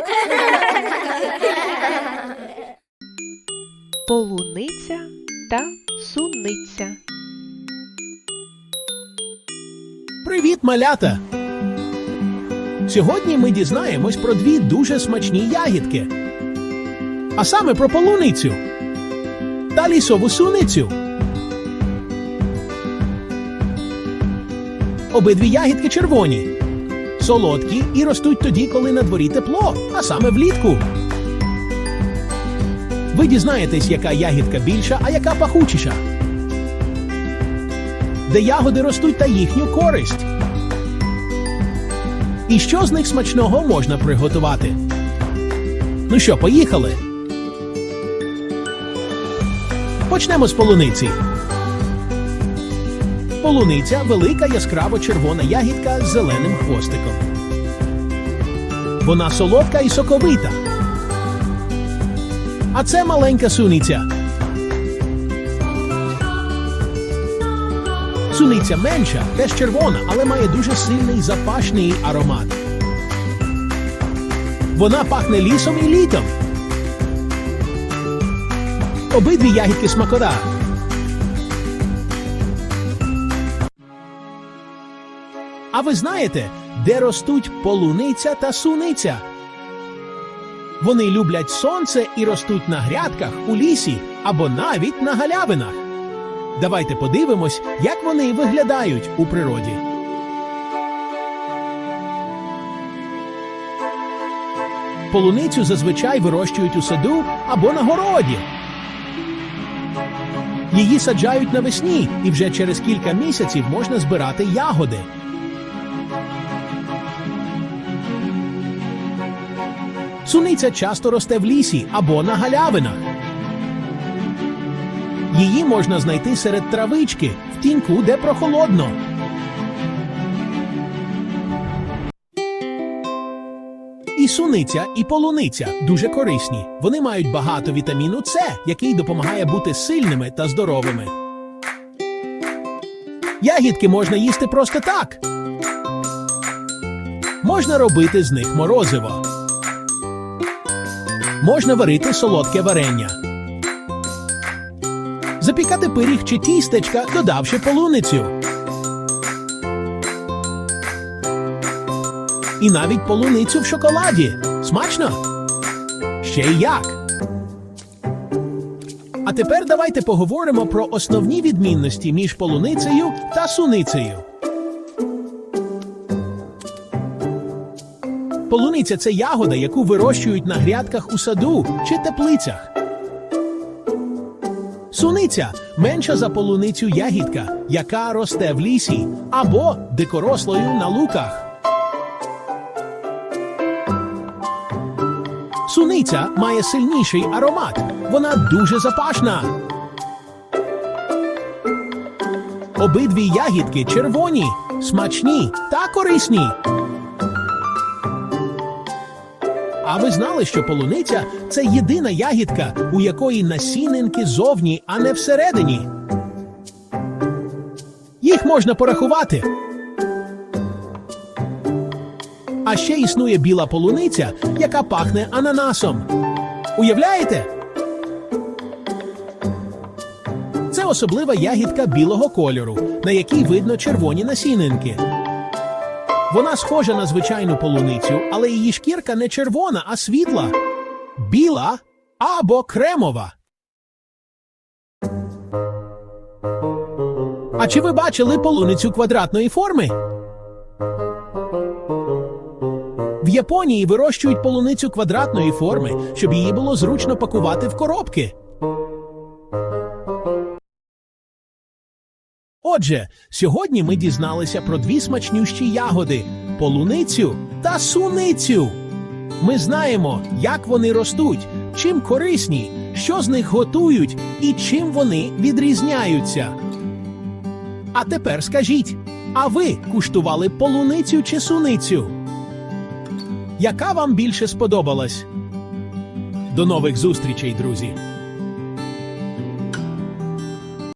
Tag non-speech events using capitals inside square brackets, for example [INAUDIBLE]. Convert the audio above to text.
[LAUGHS] Полуниця та суниця. Привіт, малята! Сьогодні ми дізнаємось про дві дуже смачні ягідки. А саме про полуницю та лісову суницю. Обидві ягідки червоні, солодкі і ростуть тоді, коли на дворі тепло, а саме влітку. Ви дізнаєтесь, яка ягідка більша, а яка пахучіша. Де ягоди ростуть та їхню користь. І що з них смачного можна приготувати? Ну що, поїхали? Почнемо з полуниці. Полуниця велика яскраво червона ягідка з зеленим хвостиком. Вона солодка і соковита. А це маленька суниця. Суниця менша, теж червона, але має дуже сильний запашний аромат. Вона пахне лісом і літом. Обидві ягідки смакота. А ви знаєте, де ростуть полуниця та суниця? Вони люблять сонце і ростуть на грядках у лісі або навіть на галявинах. Давайте подивимось, як вони виглядають у природі. Полуницю зазвичай вирощують у саду або на городі. Її саджають навесні, і вже через кілька місяців можна збирати ягоди. Суниця часто росте в лісі або на галявинах. Її можна знайти серед травички в тіньку, де прохолодно. І суниця, і полуниця дуже корисні. Вони мають багато вітаміну С, який допомагає бути сильними та здоровими. Ягідки можна їсти просто так. Можна робити з них морозиво. Можна варити солодке варення. Запікати пиріг чи тістечка, додавши полуницю. І навіть полуницю в шоколаді. Смачно? Ще й як. А тепер давайте поговоримо про основні відмінності між полуницею та суницею. Полуниця це ягода, яку вирощують на грядках у саду чи теплицях. Суниця менша за полуницю ягідка, яка росте в лісі або дикорослою на луках. Суниця має сильніший аромат. Вона дуже запашна. Обидві ягідки червоні, смачні та корисні. А ви знали, що полуниця це єдина ягідка, у якої насінинки зовні, а не всередині. Їх можна порахувати. А ще існує біла полуниця, яка пахне ананасом. Уявляєте? Це особлива ягідка білого кольору, на якій видно червоні насінинки. Вона схожа на звичайну полуницю, але її шкірка не червона, а світла, біла або кремова. А чи ви бачили полуницю квадратної форми? В Японії вирощують полуницю квадратної форми, щоб її було зручно пакувати в коробки. Отже, сьогодні ми дізналися про дві смачнющі ягоди полуницю та суницю. Ми знаємо, як вони ростуть, чим корисні, що з них готують і чим вони відрізняються. А тепер скажіть, а ви куштували полуницю чи суницю? Яка вам більше сподобалась? До нових зустрічей, друзі!